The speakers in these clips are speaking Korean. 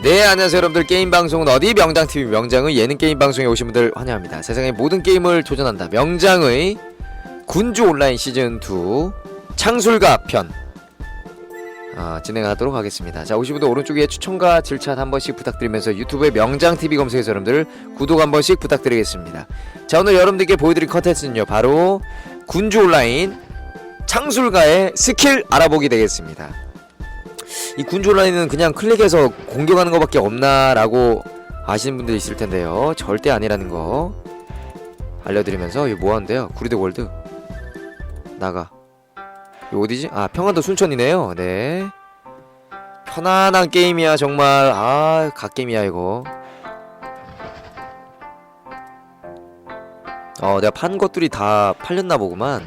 네 안녕하세요 여러분들. 게임 방송은 어디? 명장TV 명장의 예능 게임 방송에 오신 분들 환영합니다. 세상의 모든 게임을 도전한다. 명장의 군주 온라인 시즌2 창술가 편 아, 진행하도록 하겠습니다. 자 오신 분들 오른쪽에 추천과 질차 한 번씩 부탁드리면서 유튜브에 명장TV 검색해서 여러분들 구독 한 번씩 부탁드리겠습니다. 자 오늘 여러분들께 보여드릴 컨텐츠는요 바로 군주 온라인 창술가의 스킬 알아보기 되겠습니다 이 군주 온라인은 그냥 클릭해서 공격하는 것밖에 없나라고 아시는 분들 있을 텐데요. 절대 아니라는 거 알려드리면서 이거 뭐 하는데요? 구리드 월드 나가. 이거 어디지? 아 평안도 순천이네요. 네. 편안한 게임이야 정말. 아 갓게임이야 이거. 어 내가 판 것들이 다 팔렸나 보구만.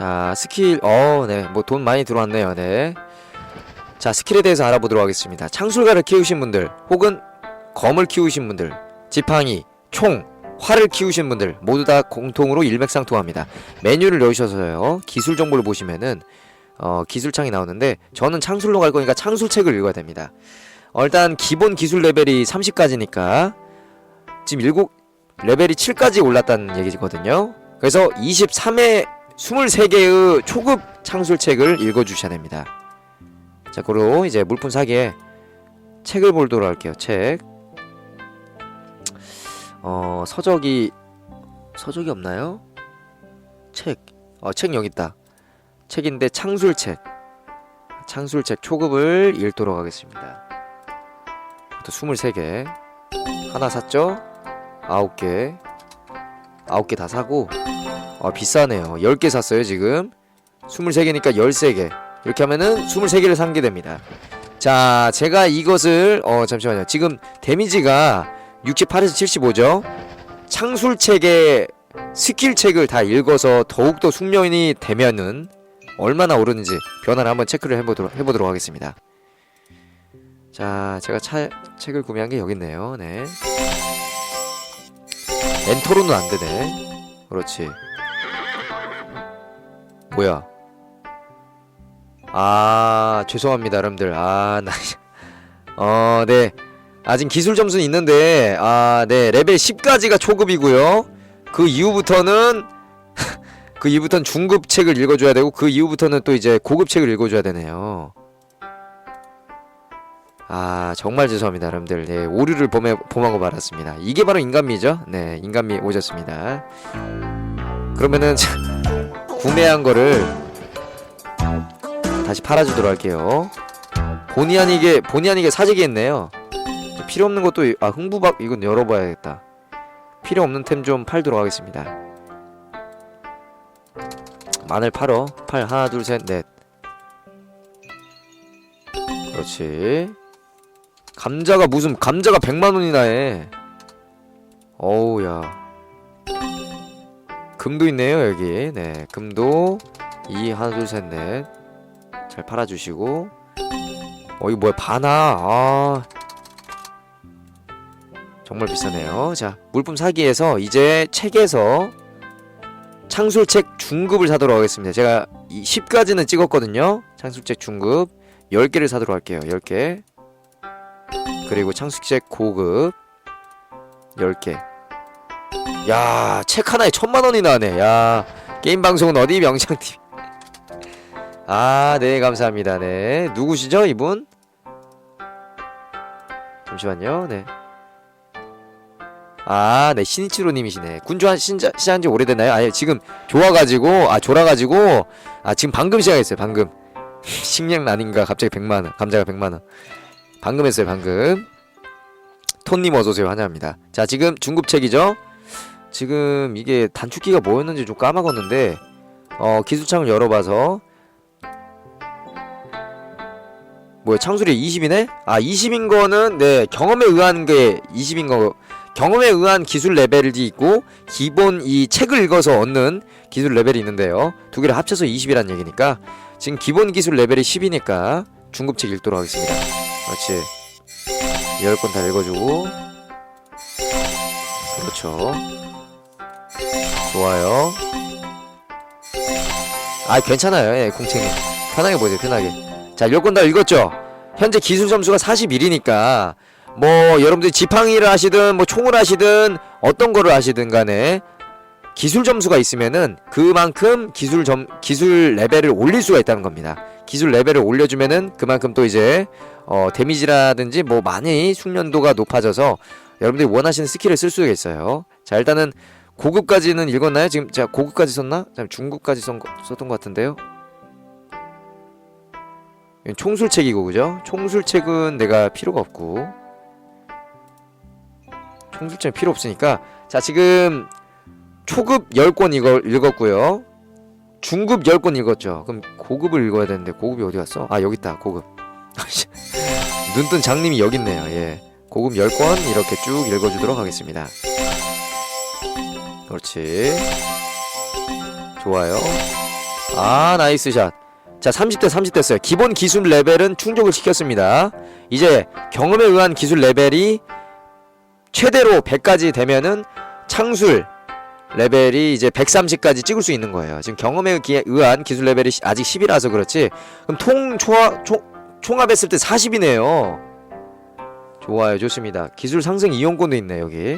자 스킬 어네뭐 돈 많이 들어왔네요 네. 자 스킬에 대해서 알아보도록 하겠습니다. 창술가를 키우신 분들 혹은 검을 키우신 분들 지팡이, 총, 활을 키우신 분들 모두 다 공통으로 일맥상통합니다. 메뉴를 넣으셔서요 기술 정보를 보시면은 어, 기술창이 나오는데 저는 창술로 갈 거니까 창술책을 읽어야 됩니다. 어, 일단 기본 기술 레벨이 30까지니까 지금 7 레벨이 7까지 올랐다는 얘기거든요. 그래서 23회 23개의 초급 창술책을 읽어주셔야 됩니다. 자, 그리고 이제 물품 사기에 책을 볼도록 할게요. 책. 어, 서적이 서적이 없나요? 책. 어, 책 여기 있다. 책인데 창술책. 창술책 초급을 읽도록 하겠습니다. 또 23개. 하나 샀죠? 9개. 9개 다 사고 아, 비싸네요. 10개 샀어요, 지금. 23개니까 13개. 이렇게 하면은 23개를 산 게 됩니다. 자, 제가 이것을 어 잠시만요. 지금 데미지가 68에서 75죠. 창술책의 스킬책을 다 읽어서 더욱더 숙련이 되면은 얼마나 오르는지 변화를 한번 체크를 해보도록 해보도록 하겠습니다. 자, 제가 차, 책을 구매한 게 여기 있네요. 네. 엔터로는 안 되네. 그렇지. 뭐야? 아 죄송합니다 여러분들 아 나 어, 네. 아직 기술 점수는 있는데, 아, 네. 레벨 10까지가 초급이고요. 그 이후부터는, 그 이후부터는 중급 책을 읽어줘야 되고, 그 이후부터는 또 이제 고급 책을 읽어줘야 되네요. 아, 정말 죄송합니다, 여러분들. 네. 오류를 범해, 범하고 말았습니다. 이게 바로 인간미죠? 네. 인간미 오셨습니다. 그러면은, 구매한 거를 다시 팔아주도록 할게요. 본의 아니게 본의 아니게 사재기 했네요. 필요 없는 것도 이- 아 흥부박 이건 열어봐야겠다. 필요 없는 템 좀 팔도록 하겠습니다. 마늘 팔어. 팔 하나 둘 셋 넷. 그렇지. 감자가 무슨 감자가 100만 원이나 해. 어우야. 금도 있네요 여기. 네 금도 이 하나 둘 셋 넷. 잘 팔아주시고. 어 이거 뭐야 바나? 아. 정말 비싸네요. 자 물품 사기에서 이제 책에서 창술책 중급을 사도록 하겠습니다. 제가 이 10까지는 찍었거든요. 창술책 중급. 10개를 사도록 할게요 10개. 그리고 창술책 고급. 10개 야 책 하나에 천만 원이나 하네 야 게임 방송은 어디 명창TV 아, 네, 감사합니다. 네. 누구시죠, 이분? 잠시만요. 네. 아, 네, 신이치로 님이시네. 군주 신자, 시작한 지 오래됐나요? 아예 지금 좋아 가지고, 아, 졸아 가지고, 아, 지금 방금 시작했어요, 방금. 식량 아닌가, 갑자기 100만 원, 감자가 100만 원. 방금 했어요, 방금. 톤님 어서오세요, 환영합니다. 자, 지금 중급책이죠? 지금 이게 단축키가 뭐였는지 좀 까먹었는데, 어, 기술창을 열어봐서, 뭐야 창술이 20이네? 아 20인 거는 네 경험에 의한 게 20인 거 경험에 의한 기술 레벨이 있고 기본 이 책을 읽어서 얻는 기술 레벨이 있는데요. 두 개를 합쳐서 20이란 얘기니까 지금 기본 기술 레벨이 10이니까 중급책 읽도록 하겠습니다. 그렇지. 10권 다 읽어주고. 그렇죠 좋아요 아 괜찮아요 예 공책님 편하게 보세요 편하게 자 10권 다 읽었죠? 현재 기술 점수가 41이니까 뭐 여러분들이 지팡이를 하시든 뭐 총을 하시든 어떤 거를 하시든 간에 기술 점수가 있으면은 그만큼 기술 점 기술 레벨을 올릴 수가 있다는 겁니다. 기술 레벨을 올려주면은 그만큼 또 이제 어 데미지라든지 뭐 많이 숙련도가 높아져서 여러분들이 원하시는 스킬을 쓸 수가 있어요. 자 일단은 고급까지는 읽었나요? 지금 제가 고급까지 썼나? 잠 중급까지 썼, 썼던 것 같은데요. 총술책이고 그죠? 총술책은 내가 필요가 없고 총술책 필요 없으니까 자 지금 초급 10권 이걸 읽었고요 중급 10권 읽었죠 그럼 고급을 읽어야 되는데 고급이 어디 갔어? 아 여기 있다 고급 눈뜬 장님이 여기 있네요 예 고급 10권 이렇게 쭉 읽어주도록 하겠습니다 그렇지. 좋아요. 아 나이스 샷. 자 30대 30 됐어요. 기본 기술 레벨은 충족을 시켰습니다. 이제 경험에 의한 기술 레벨이 최대로 100까지 되면은 창술 레벨이 이제 130까지 찍을 수 있는 거예요. 지금 경험에 기- 의한 기술 레벨이 시- 아직 10이라서 그렇지. 그럼 통 총합, 총, 총합했을 때 40이네요. 좋아요 좋습니다. 기술 상승 이용권도 있네 여기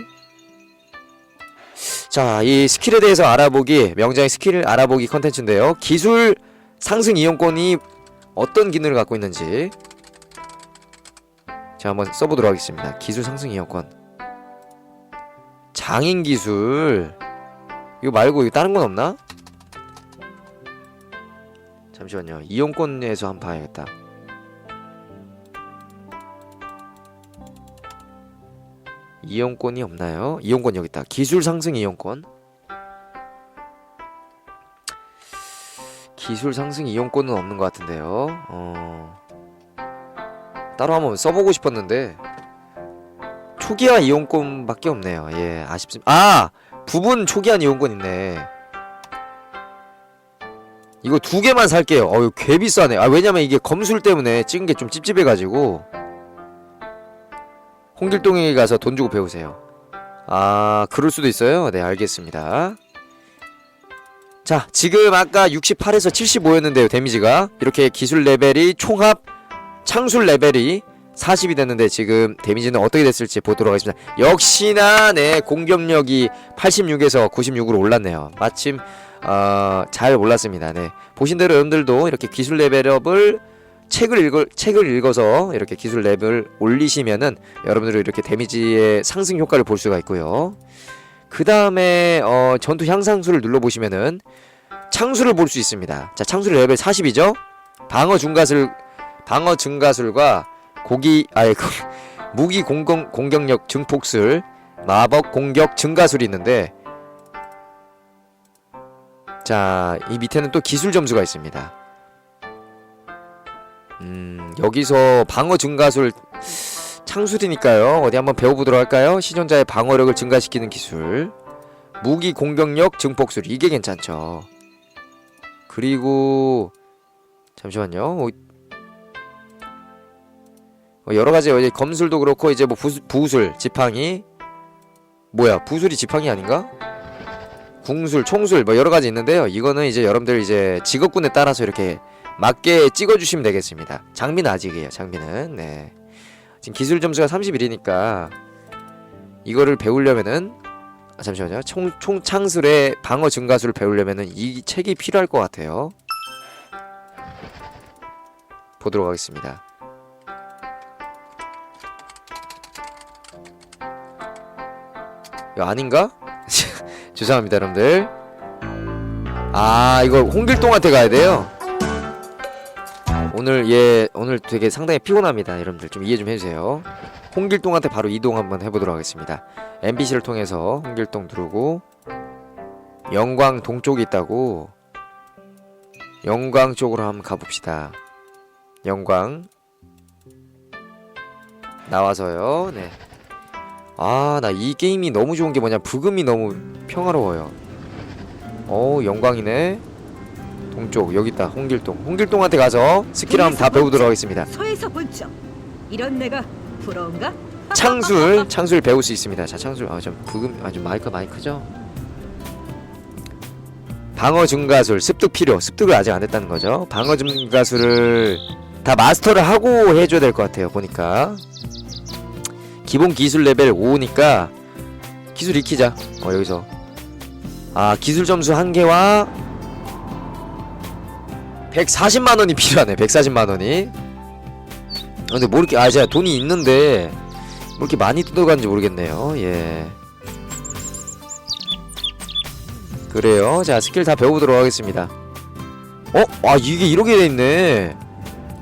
자 이 스킬에 대해서 알아보기 명장의 스킬을 알아보기 컨텐츠인데요 기술 상승 이용권이 어떤 기능을 갖고 있는지 제가 한번 써보도록 하겠습니다. 기술 상승 이용권 장인 기술 이거 말고 이거 다른 건 없나? 잠시만요. 이용권에서 한번 봐야겠다. 이용권이 없나요? 이용권 여기 있다. 기술 상승 이용권. 기술 상승 이용권은 없는 것 같은데요. 어... 따로 한번 써보고 싶었는데 초기화 이용권밖에 없네요. 예, 아쉽습니다. 아 부분 초기화 이용권 있네. 이거 두 개만 살게요. 어유 개 비싸네. 아 왜냐면 이게 검술 때문에 찍은 게 좀 찝찝해가지고 홍길동에 가서 돈 주고 배우세요. 아 그럴 수도 있어요. 네 알겠습니다. 자 지금 아까 68에서 75였는데요 데미지가 이렇게 기술 레벨이 총합 창술 레벨이 40이 됐는데 지금 데미지는 어떻게 됐을지 보도록 하겠습니다 역시나 네 공격력이 86에서 96으로 올랐네요 마침 어, 잘 올랐습니다 네 보신 대로 여러분들도 이렇게 기술 레벨업을 책을 읽을 책을 읽어서 이렇게 기술 레벨을 올리시면은 여러분들이 이렇게 데미지의 상승 효과를 볼 수가 있고요. 그 다음에 어, 전투 향상수를 눌러보시면은 창수를 볼 수 있습니다. 자, 창수 레벨 40이죠? 방어 증가술, 방어 증가술과 고기, 아니, 그, 무기 공격, 공격력 증폭술, 마법 공격 증가술이 있는데, 자, 이 밑에는 또 기술 점수가 있습니다. 음, 여기서 방어 증가술, 창술이니까요. 어디 한번 배워보도록 할까요? 시전자의 방어력을 증가시키는 기술. 무기 공격력 증폭술. 이게 괜찮죠. 그리고 잠시만요. 어, 어, 여러 가지 검술도 그렇고 이제 뭐 부술, 지팡이 뭐야 부술이 지팡이 아닌가? 궁술, 총술 뭐 여러 가지 있는데요. 이거는 이제 여러분들 이제 직업군에 따라서 이렇게 맞게 찍어주시면 되겠습니다. 장비는 아직이에요. 장비는 네. 지금 기술 점수가 31이니까 이거를 배우려면은 아, 잠시만요. 총, 총창술의 방어 증가술을 배우려면은 이 책이 필요할 것 같아요. 보도록 하겠습니다. 이거 아닌가? 죄송합니다, 여러분들. 아, 이거 홍길동한테 가야 돼요. 오늘 얘 오늘 되게 상당히 피곤합니다, 여러분들 좀 이해 좀 해주세요. 홍길동한테 바로 이동 한번 해보도록 하겠습니다. MBC를 통해서 홍길동 누르고 영광 동쪽이 있다고 영광 쪽으로 한번 가봅시다. 영광 나와서요. 네. 아, 나 이 게임이 너무 좋은 게 뭐냐? 부금이 너무 평화로워요. 어, 영광이네. 동쪽 여기 있다. 홍길동. 홍길동한테 가서 스킬 한번 다 배우도록 하겠습니다. 서에서 본점 이런 내가 부러운가? 창술 창술 배울 수 있습니다. 자 창술 아좀 부금 아주 마이크 마이크죠. 방어 증가술 습득 필요 습득을 아직 안 했다는 거죠. 방어 증가술을 다 마스터를 하고 해줘야 될 것 같아요 보니까 기본 기술 레벨 5니까 기술 익히자 어 여기서 아 기술 점수 한 개와 140만 원이 필요하네. 140만 원이. 근데 뭐 이렇게 아 제가 돈이 있는데 뭐 이렇게 많이 뜯어가는지 모르겠네요. 예. 그래요? 자 스킬 다 배워보도록 하겠습니다. 어? 아 이게 이렇게 돼있네.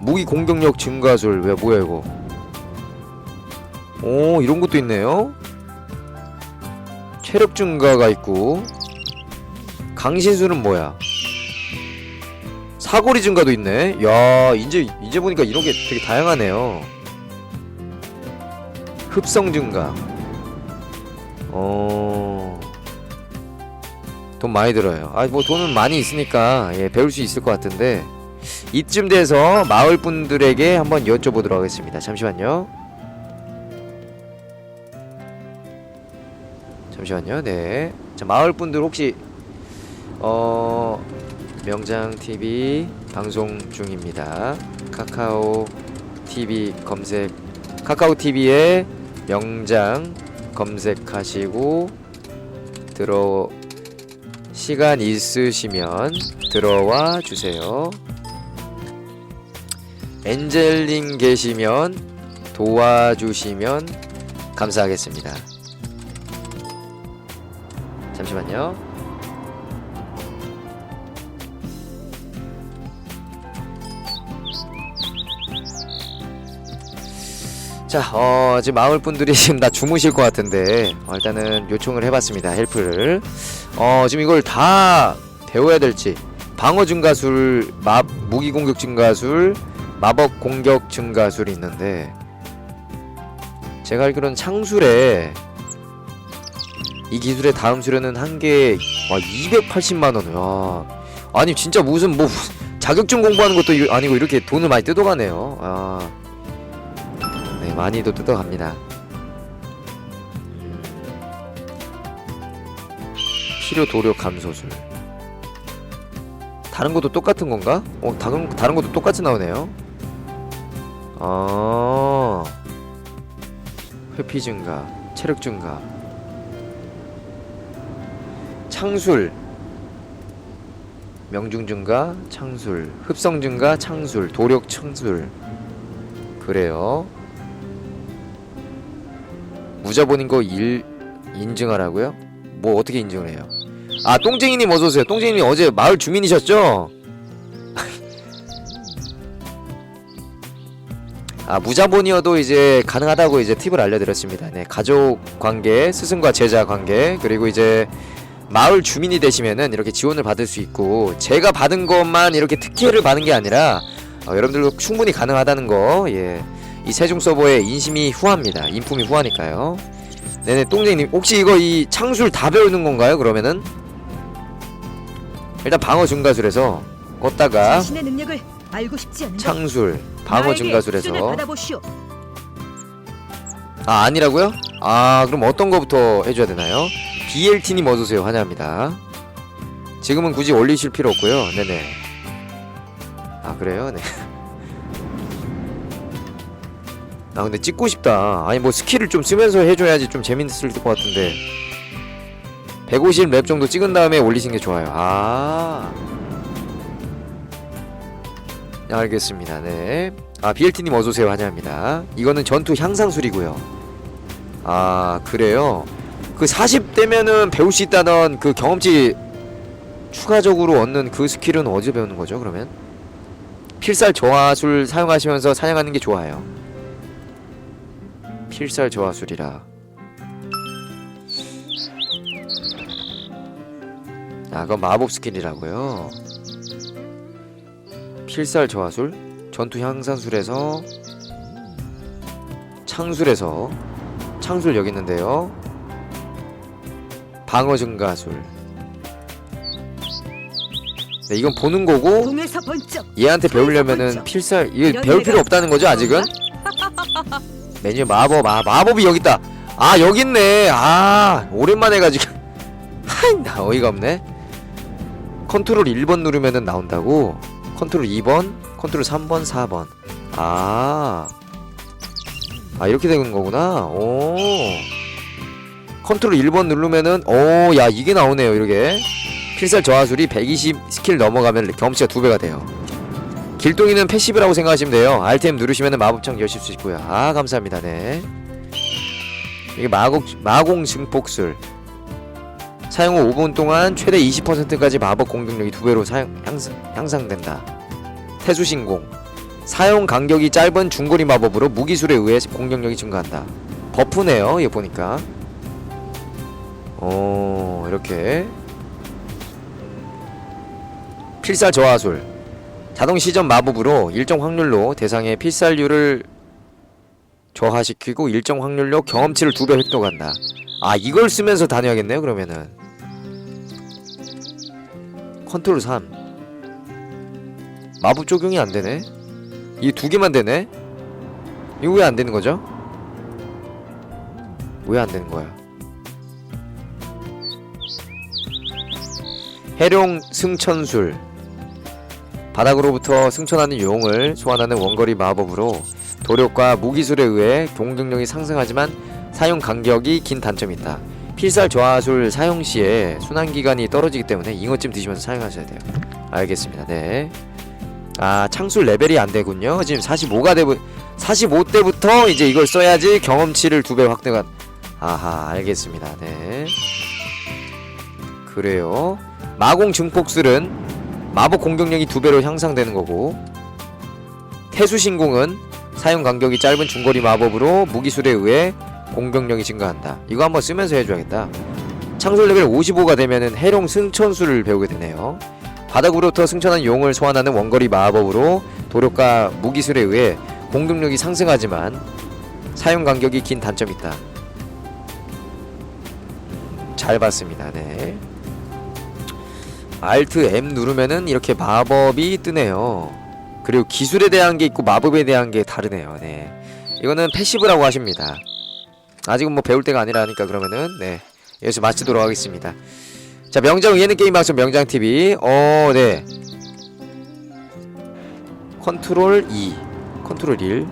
무기 공격력 증가술. 왜 뭐야 이거? 오 이런 것도 있네요. 체력 증가가 있고. 강신술은 뭐야 사거리 증가도 있네 야 이제 이제 보니까 이런 게 되게 다양하네요 흡성 증가 어... 돈 많이 들어요 아 뭐 돈은 많이 있으니까 예 배울 수 있을 것 같은데 이쯤 돼서 마을 분들에게 한번 여쭤보도록 하겠습니다. 잠시만요. 잠시만요. 네. 자, 마을 분들 혹시 어 명장 TV 방송 중입니다. 카카오 TV 검색 카카오 TV에 명장 검색하시고 들어 시간 있으시면 들어와 주세요. 엔젤님 계시면 도와주시면 감사하겠습니다. 잠시만요. 자, 어, 지금 마을 분들이 지금 다 주무실 것 같은데, 어, 일단은 요청을 해봤습니다. 헬프를. 어, 지금 이걸 다 배워야 될지. 방어 증가술, 마, 무기 공격 증가술, 마법 공격 증가술이 있는데 제가 알기로는 창술에 이 기술의 다음 수련은 한 개에 와 280만 원. 와. 아니 진짜 무슨 뭐 자격증 공부하는 것도 이- 아니고 이렇게 돈을 많이 뜯어가네요. 아. 네, 많이도 뜯어갑니다. 음. 필요 도력 감소술. 다른 것도 똑같은 건가? 어, 다른 다른 것도 똑같이 나오네요. 아 회피 증가 체력 증가 창술 명중 증가 창술 흡성 증가 창술 도력 창술 그래요 무자본인 거 일 인증하라고요? 뭐 어떻게 인증을 해요? 아 똥쟁이님 어서 오세요 똥쟁이님 어제 마을 주민이셨죠? 아 무자본이어도 이제 가능하다고 이제 팁을 알려드렸습니다. 네 가족 관계, 스승과 제자 관계 그리고 이제 마을 주민이 되시면은 이렇게 지원을 받을 수 있고 제가 받은 것만 이렇게 특혜를 받는 게 아니라 어, 여러분들도 충분히 가능하다는 거 예. 이 세종 서버에 인심이 후합니다. 인품이 후하니까요. 네네 똥쟁이님 혹시 이거 이 창술 다 배우는 건가요? 그러면은 일단 방어 증가술에서 껐다가 자신의 능력을 알고 싶지? 창술 방어 나에게 증가술에서 받아보시오. 아 아니라고요? 아 그럼 어떤 거부터 해줘야 되나요? BLT님 어서오세요 환영합니다 지금은 굳이 올리실 필요 없고요 네네 아 그래요? 네. 아 근데 찍고 싶다. 아니 뭐 스킬을 좀 쓰면서 해줘야지 좀 재밌을 것 같은데. 150 랩 정도 찍은 다음에 올리신 게 좋아요. 아. 네, 알겠습니다. 네. 아 BLT님 어서오세요. 환영합니다. 이거는 전투 향상술이고요. 아 그래요? 그 40대면은 배울 수 있다던 그 경험치 추가적으로 얻는 그 스킬은 어디서 배우는 거죠 그러면? 필살 저하술 사용하시면서 사냥하는 게 좋아요 필살 저하술이라 아 그건 마법 스킬이라고요 필살 저하술 전투 향상술에서 창술에서 창술 여기 있는데요. 방어 증가술. 네, 이건 보는 거고. 얘한테 배우려면은. 필살 이런 배울 필요 없다는 거죠 아직은? 메뉴 마법 아 마법이 여기 있다. 아 여기 있네. 아 오랜만에 가지고 하이 나 어이가 없네. 컨트롤 1번 누르면은 나온다고. 컨트롤 2번, 컨트롤 3번 4번 아, 아 이렇게 되는 거구나 오 컨트롤 1번 누르면은 오 야 이게 나오네요 이렇게 필살 저하술이 120 스킬 넘어가면 경험치가 2배가 돼요 길동이는 패시브라고 생각하시면 돼요. 알템 누르시면 마법청 여실 수 있고요. 아 감사합니다. 네. 이게 마곡, 마공 증폭술. 사용 후 5분 동안 최대 20%까지 마법 공격력이 2배로 사용, 향상, 향상된다. 태수신공. 사용 간격이 짧은 중거리 마법으로 무기술에 의해 공격력이 증가한다. 버프네요 이거 보니까. 어 이렇게. 필살 저하술 자동 시전 마법으로 일정 확률로 대상의 필살률을 저하시키고 일정 확률로 경험치를 두 배 획득한다. 아 이걸 쓰면서 다녀야겠네요 그러면은 컨트롤 3 마법 적용이 안 되네. 이 두 개만 되네. 이거 왜 안 되는 거죠? 왜 안 되는 거야? 해룡 승천술 바닥으로부터 승천하는 용을 소환하는 원거리 마법으로 도력과 무기술에 의해 공격력이 상승하지만 사용 간격이 긴 단점이 있다. 필살 저하술 사용 시에 순환 기간이 떨어지기 때문에 잉어찜 드시면서 사용하셔야 돼요. 알겠습니다. 네. 아 창술 레벨이 안 되군요. 지금 45가 되부 45대부터 이제 이걸 써야지 경험치를 두 배 확대가. 아하 알겠습니다. 네. 그래요. 마공 증폭술은 마법 공격력이 두 배로 향상되는 거고 태수신공은 사용 간격이 짧은 중거리 마법으로 무기술에 의해 공격력이 증가한다. 이거 한번 쓰면서 해줘야겠다. 창술 레벨 55가 되면은 해룡 승천술을 배우게 되네요. 바닥으로부터 승천한 용을 소환하는 원거리 마법으로 도력과 무기술에 의해 공격력이 상승하지만 사용 간격이 긴 단점이 있다. 잘 봤습니다. 네. Alt M 누르면은 이렇게 마법이 뜨네요. 그리고 기술에 대한 게 있고 마법에 대한 게 다르네요. 네. 이거는 패시브라고 하십니다. 아직은 뭐 배울 때가 아니라니까 그러면은 네. 여기서 마치도록 하겠습니다. 자, 명장 예능 게임 방송 명장 TV. 어, 네. 컨트롤 2. 컨트롤 1.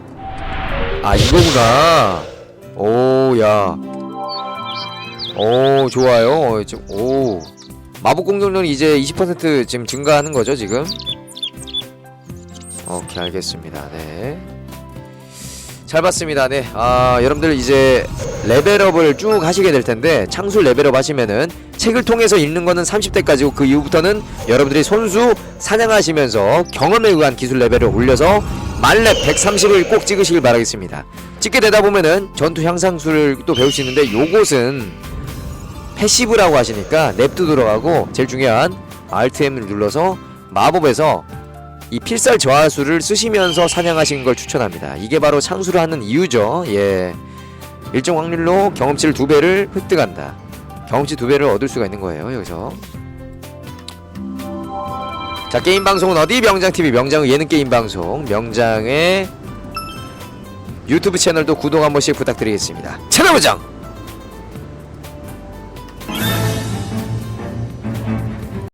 아, 이거구나. 오, 야. 오, 좋아요. 어, 지금 오. 마법 공격력이 이제 20% 지금 증가하는 거죠, 지금? 오케이, 알겠습니다. 네. 잘 봤습니다. 네. 아, 여러분들 이제 레벨업을 쭉 하시게 될 텐데 창술 레벨업 하시면은 책을 통해서 읽는 거는 30대까지고 그 이후부터는 여러분들이 손수 사냥하시면서 경험에 의한 기술 레벨을 올려서 만렙 130을 꼭 찍으시길 바라겠습니다. 찍게 되다 보면은 전투 향상술을 또 배울 수 있는데 요것은 패시브라고 하시니까 랩도 들어가고 제일 중요한 Alt M을 눌러서 마법에서 이 필살 저하수를 쓰시면서 사냥하시는 걸 추천합니다. 이게 바로 창수를 하는 이유죠. 예. 일정 확률로 경험치를 두 배를 획득한다. 경험치 두 배를 얻을 수가 있는 거예요. 여기서. 자 게임 방송은 어디 명장 TV 명장의 예능 게임 방송 명장의 유튜브 채널도 구독 한 번씩 부탁드리겠습니다. 채널 고정.